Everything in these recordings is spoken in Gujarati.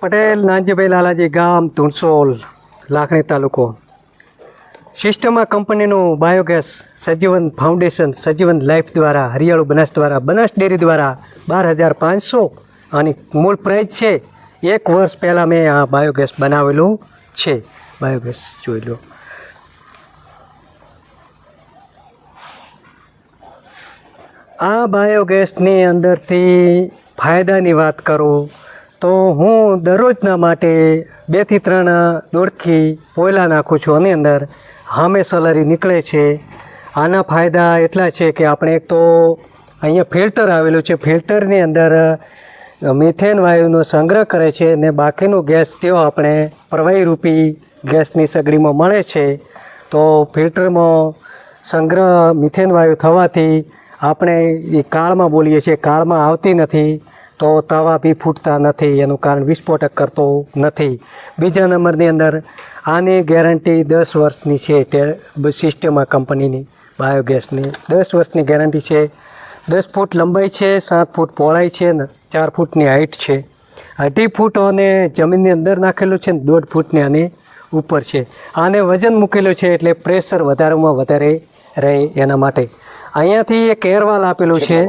પટેલ, નાનજીભાઈ લાલાજી, ગામ ધુણસોલ, લાખણી તાલુકો. સિસ્ટમા કંપનીનું biogas Sajivan foundation, Sajivan life દ્વારા, હરિયાળુ બનાસ દ્વારા, બનાસ ડેરી દ્વારા બાર હજાર પાંચસો અને મૂળ પ્રાઇસ છે, એક વર્ષ પહેલાં મેં આ બાયોગેસ બનાવેલું છે. બાયોગેસ જોઈ લો. આ બાયોગેસની અંદરથી ફાયદાની વાત કરું તો હું દરરોજના માટે બેથી ત્રણ દોડખી કોયલા નાખું છું. આની અંદર હામે સલારી નીકળે છે. આના ફાયદા એટલા છે કે આપણે એક તો અહીંયા ફિલ્ટર આવેલું છે. ફિલ્ટરની અંદર મિથેન વાયુનો સંગ્રહ કરે છે ને બાકીનો ગેસ તેઓ આપણે પ્રવાહી રૂપી ગેસની સગડીમાં મળે છે. તો ફિલ્ટરમાં સંગ્રહ મિથેન વાયુ થવાથી આપણે એ કાળમાં બોલીએ છીએ, કાળમાં આવતી નથી. તો તવા બી ફૂટતા નથી એનું કારણ વિસ્ફોટક કરતો નથી. બીજા નંબરની અંદર આની ગેરંટી દસ વર્ષની છે તે સિસ્ટમા કંપનીની બાયોગેસની. દસ વર્ષની ગેરંટી છે. દસ ફૂટ લંબાઈ છે સાત ફૂટ પહોળાઈ છે ને ચાર ફૂટની હાઇટ છે. અઢી ફૂટ અને જમીનની અંદર નાખેલું છે ને દોઢ ફૂટની આની ઉપર છે. આને વજન મૂકેલું છે એટલે પ્રેશર વધારેમાં વધારે રહે એના માટે. અહીંયાથી એક એરવાલ આપેલું છે.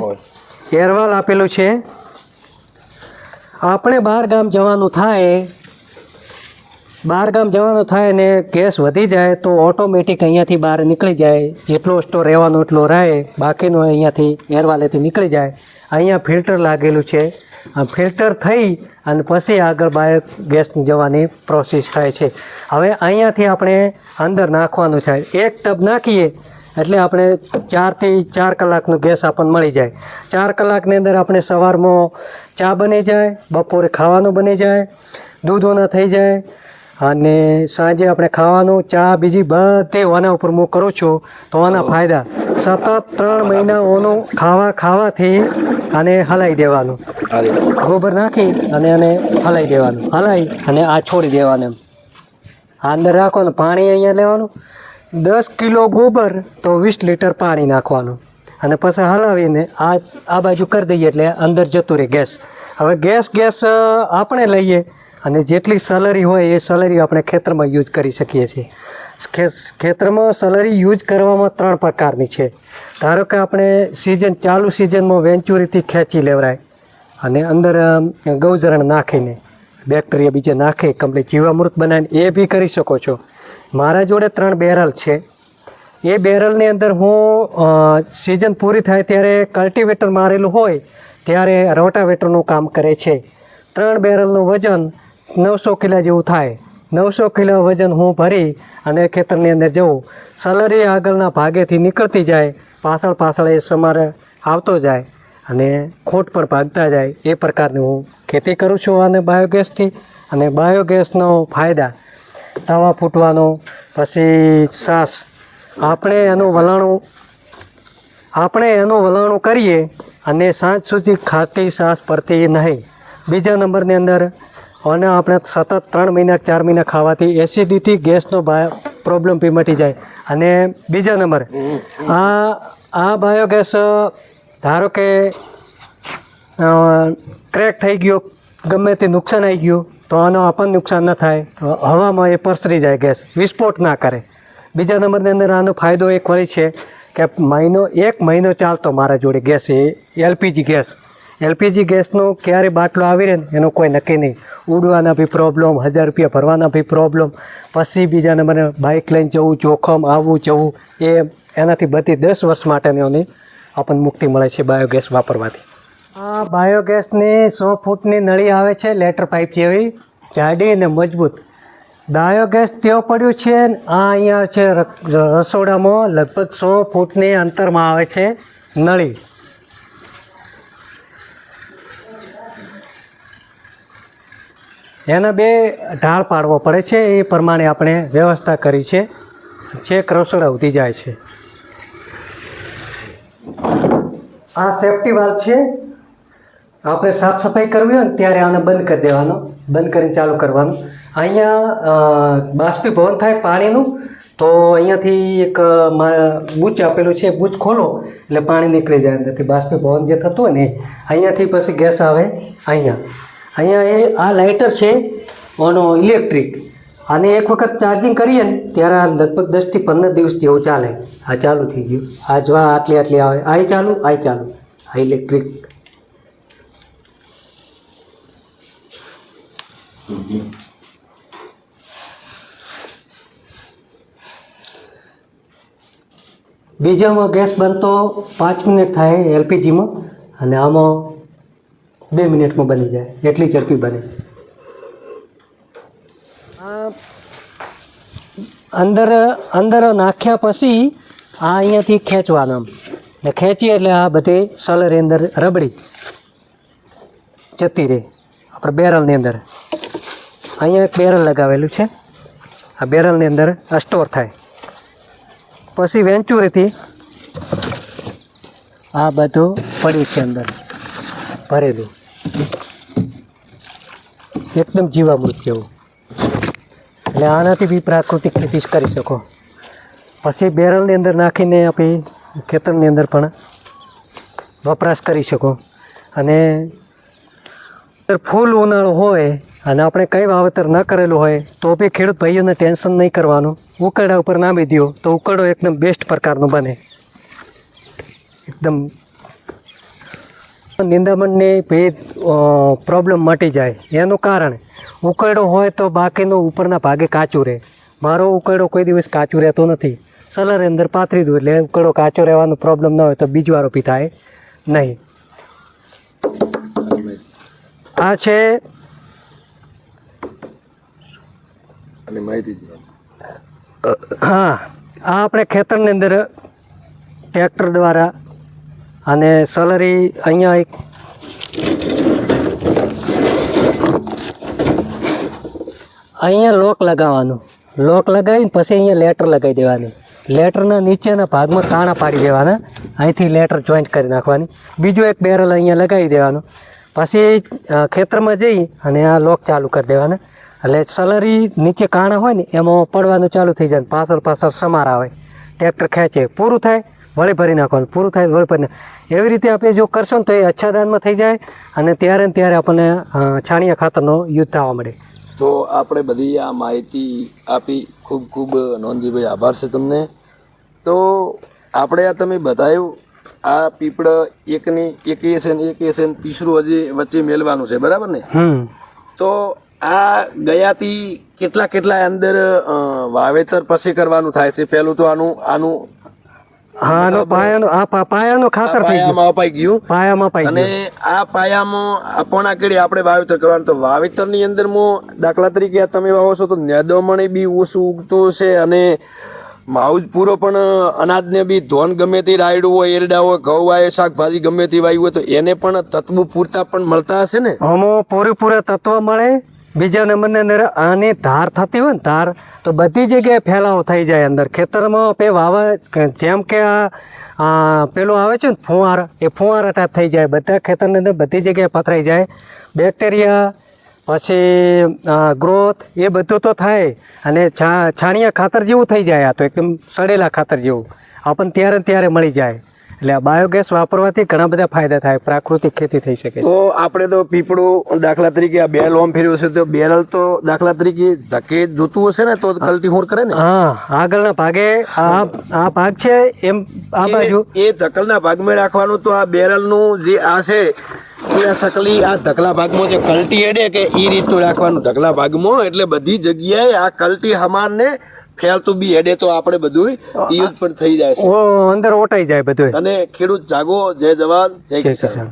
એરવાલ આપેલું છે. આપણે બહાર ગામ જવાનું થાય બહાર ગામ જવાનું થાય ને ગેસ વધી જાય તો ઓટોમેટિક અહીંયાથી બહાર નીકળી જાય. જેટલો સ્ટોર રહેવાનો એટલો રહે, બાકીનો અહીંયાથી એરવાલેથી નીકળી જાય. અહીંયા ફિલ્ટર લાગેલું છે. ફિલ્ટર થઈ અને પછી આગળ બાયો ગેસ જવાની પ્રોસેસ થાય છે. હવે અહીંયાથી આપણે અંદર નાખવાનું છે. એક ટબ નાખીએ એટલે આપણે ચારથી ચાર કલાકનો ગેસ આપણને મળી જાય. ચાર કલાકની અંદર આપણે સવારમાં ચા બની જાય બપોરે ખાવાનું બની જાય દૂધોના થઈ જાય અને સાંજે આપણે ખાવાનું ચા બીજી બધે આના ઉપર હું કરું છું તો આના ફાયદા. સતત ત્રણ મહિનાઓનું ખાવા ખાવાથી આને હલાવી દેવાનું. ગોબર નાખી અને એને હલાવી દેવાનું. હલાવી અને આ છોડી દેવાનું એમ. આ અંદર રાખો ને પાણી અહીંયા લેવાનું. દસ કિલો ગોબર તો વીસ લીટર પાણી નાખવાનું. અને પછી હલાવીને આ આ બાજુ કરી દઈએ એટલે અંદર જતું રહે ગેસ. હવે ગેસ ગેસ આપણે લઈએ અને જેટલી સલરી હોય એ સેલરી આપણે ખેતરમાં યુઝ કરી શકીએ છીએ. ખેતરમાં સલરી યુઝ કરવામાં ત્રણ પ્રકારની છે. ધારો કે આપણે સિઝન ચાલુ સિઝનમાં વેન્ચુરીથી ખેંચી લેવરાય અને અંદર ગૌજરણ નાખીને બેક્ટેરિયા બીજે નાખે કમ્પ્લીટ જીવામૃત બનાવીને એ બી કરી શકો છો. મારા જોડે ત્રણ બેરલ છે. એ બેરલની અંદર હું સિઝન પૂરી થાય ત્યારે કલ્ટિવેટર મારેલું હોય ત્યારે રોટાવેટરનું કામ કરે છે. ત્રણ બેરલનું વજન નવસો કિલા જેવું થાય. નવસો કિલો વજન હું ભરી અને ખેતરની અંદર જઉં. સલરી આગળના ભાગેથી નીકળતી જાય, પાછળ પાછળ એ સમારે આવતો જાય અને ખોટ પણ ભાગતા જાય. એ પ્રકારની હું ખેતી કરું છું અને બાયોગેસથી અને બાયોગેસનો ફાયદા. તવા ફૂટવાનો, પછી શ્વાસ આપણે એનું વલાણું, આપણે એનું વલાણું કરીએ અને સાંજ સુધી ખાતી શ્વાસ પડતી નહીં. બીજા નંબરની અંદર અને આપણે સતત ત્રણ મહિના, ચાર મહિના ખાવાથી એસિડિટી ગેસનો પ્રોબ્લેમ બી મટી જાય. અને બીજા નંબર, આ આ બાયોગેસ ધારો કે ક્રેક થઈ ગયો, ગમે તે નુકસાન આવી ગયું, તો આનો આપણને નુકસાન ન થાય. હવામાં એ પરસરી જાય ગેસ, વિસ્ફોટ ના કરે. બીજા નંબરની અંદર આનો ફાયદો એક વળી છે કે મહિનો, એક મહિનો ચાલતો મારા જોડે ગેસ, એ એલપીજી ગેસ. એલપીજી ગેસનો ક્યારે બાટલો આવી રહે ને એનો કોઈ નક્કી નહીં. ઉડવાના બી પ્રોબ્લેમ હજાર રૂપિયા ભરવાના બી પ્રોબ્લેમ પછી બીજાને મને બાઇક લઈને જવું, જોખમ, આવવું, જવું, એ એનાથી બધી દસ વર્ષ માટેની આપણને મુક્તિ મળે છે બાયોગેસ વાપરવાથી. આ બાયોગેસની સો ફૂટની નળી આવે છે, લેટર પાઇપ જેવી, જાડી અને મજબૂત. બાયોગેસ ત્યાં પડ્યું છે, આ અહીંયા છે રસોડામાં લગભગ સો ફૂટની અંતરમાં આવે છે નળી. એના બે ઢાળ પાડવો પડે છે, એ પ્રમાણે આપણે વ્યવસ્થા કરી છે. છેક રસોડા ઉધી જાય છે. આ સેફટી વાલ છે. આપણે સાફ સફાઈ કરવી હોય ને ત્યારે આને બંધ કરી દેવાનો, બંધ કરીને ચાલુ કરવાનું. અહીંયા બાષ્પીભવન થાય પાણીનું, તો અહીંયાથી એક બૂચ આપેલું છે, બૂચ ખોલો, એટલે પાણી નીકળી જાય અંદરથી. બાષ્પીભવન જે થતું હોય ને અહીંયાથી પછી ગેસ આવે, અહીંયા. અહીંયા એ આ લાઇટર છે, ઓનો ઇલેક્ટ્રિક. અને એક વખત ચાર્જિંગ કરીએ ને, ત્યારે આ લગભગ દસથી પંદર દિવસ જેવું ચાલે. આ ચાલુ થઈ ગયું. આ જો આટલી આટલી આવે. આ ચાલુ આ ચાલુ. આ ઇલેક્ટ્રિક. બીજામાં ગેસ બનતો પાંચ મિનિટ થાય એલપીજીમાં. અને આમાં બે મિનિટમાં બની જાય. એટલી ઝડપી બને. અંદર અંદર નાખ્યા પછી આ અહીંયાથી ખેંચવાનું. આમ ને ખેંચીએ એટલે આ બધી સલરી અંદર રબડી જતી રહે. આપણે બેરલની અંદર. અહીંયા એક બેરલ લગાવેલું છે. આ બેરલની અંદર સ્ટોર થાય. પછી વેન્ચુરીથી આ બધું પડ્યું છે અંદર. ભરેલું. એકદમ જીવામૃત જેવું. એટલે આનાથી બી પ્રાકૃતિક ખેતી કરી શકો. પછી બેરલની અંદર નાખીને આપણે ખેતરની અંદર પણ વપરાશ કરી શકો. અને ફૂલ ઉનાળો હોય અને આપણે કંઈ વાવેતર ન કરેલું હોય, તો બી ખેડૂત ભાઈઓને ટેન્શન નહીં કરવાનું. ઉકરડા ઉપર નામી દો તો ઉકરડો એકદમ બેસ્ટ પ્રકારનો બને. એકદમ નિંદામણની ભેદ પ્રોબ્લેમ મટી જાય. એનું કારણ ઉકરડો હોય તો બાકીનો ઉપરના ભાગે કાચું રહે. મારો ઉકરડો કોઈ દિવસ કાચું રહેતો નથી. સલર અંદર પાથરી દઉં એટલે ઉકરડો કાચો રહેવાનો પ્રોબ્લેમ ન હોય તો બીજ વારોપી થાય નહીં. આ છે હા આ આપણે ખેતરની અંદર ટ્રેક્ટર દ્વારા અને સલરી અહીંયા એક અહીંયા લોક લગાવવાનું. લોક લગાવીને પછી અહીંયા લેટર લગાવી દેવાની. લેટરના નીચેના ભાગમાં તાણા પાડી દેવાના. અહીંથી લેટર જોઈન્ટ કરી નાખવાની. બીજું એક બેરલ અહીંયા લગાવી દેવાનું. પછી ખેતરમાં જઈ અને આ લોક ચાલુ કરી દેવાના. એટલે સલરી નીચે કાણા હોય ને, એમાં પડવાનું ચાલુ થઈ જાય પાછળ પાછળ સમાર આવે. ટ્રેક્ટર ખેંચે. પૂરું થાય. વળી ભરી નાખવાનું પૂરું થાય વળી ભરી એવી રીતે આપણે જો કરશો ને તો એ અચ્છાદાનમાં થઈ જાય અને ત્યારે ને ત્યારે આપણને છાણિયા ખાતરનો યુદ્ધ થવા મળે તો આપણે બધી આ માહિતી આપી. ખૂબ ખૂબ નોંધજીભાઈ આભાર છે તમને. તો આપણે આ તમે બતાવ્યું આ પીપળ એકની એક છે ને એક છે ને તીસરું હજી વચ્ચે મેળવાનું છે બરાબર ને? તો આ ગયાથી કેટલા કેટલા અંદર વાવેતર પછી કરવાનું થાય છે? પહેલું તો આનું આનું હા આનો પાયાનો આ પાયાનો ખાતર થઈ ગયું. પાયામાં અપાઈ ગયું. પાયામાં અને આ પાયામાં આપણા કેડી આપણે વાવેતર કરવાનું. તો વાવેતરની અંદરમાં દાખલા તરીકે આ તમે વાવો છો તો નેદમણી બી ઓછું ઉગતું છે અને માઉજ પૂરો પણ અનાજને બી ધોન ગમે તે રાયડું હોય એરડા હોય ઘઉં હોય શાકભાજી ગમે તે વાવ્યું હોય તો એને પણ તત્વો પૂરતા પણ મળતા હશે ને? હમો પૂરેપૂરા તત્વ મળે. બીજા નંબરની અંદર આની ધાર થતી હોય ને ધાર, તો બધી જગ્યાએ ફેલાવો થઈ જાય અંદર. ખેતરમાં પે વાવા જેમ કે આ પેલું આવે છે ને ફુવાર, એ ફુવારા ટાઈપ થઈ જાય. બધા ખેતરની અંદર બધી જગ્યાએ પથરાઈ જાય. બેક્ટેરિયા પછી ગ્રોથ એ બધું તો થાય. અને છાણિયા ખાતર જેવું થઈ જાય આ તો, એકદમ સડેલા ખાતર જેવું. આપણને ત્યારે ત્યારે મળી જાય. એટલે આ બાયોગેસ વાપરવાથી ઘણા બધા ફાયદા થાય. પ્રાકૃતિક ખેતી થઈ શકે તો આપણે તો પીપળું દાખલા તરીકે આ બેલ ઓમ ફેર્યું છે તો બેરલ તો દાખલા તરીકે ધકે જોતું હશે ને તો કલટી હોર કરે ને? હા આગળના ભાગે આ આ ભાગ છે એમ આ બાજુ. એ ધકલના ભાગમાં રાખવાનું તો આ બેરલનું જે આ છે આ સકલી આ ધકલા ભાગમાં જે કલટી એડે કે એ રીતનું રાખવાનું. ધકલા ભાગમાં એટલે બધી જગ્યાએ આ કલટી હમારને ફેલતું બી એડે તો આપણે બધું યુદ્ધ પણ થઈ જાય છે. અંદર ઓટાઈ જાય બધું અને ખેડૂત જાગો જય જવાન જય કિસાન.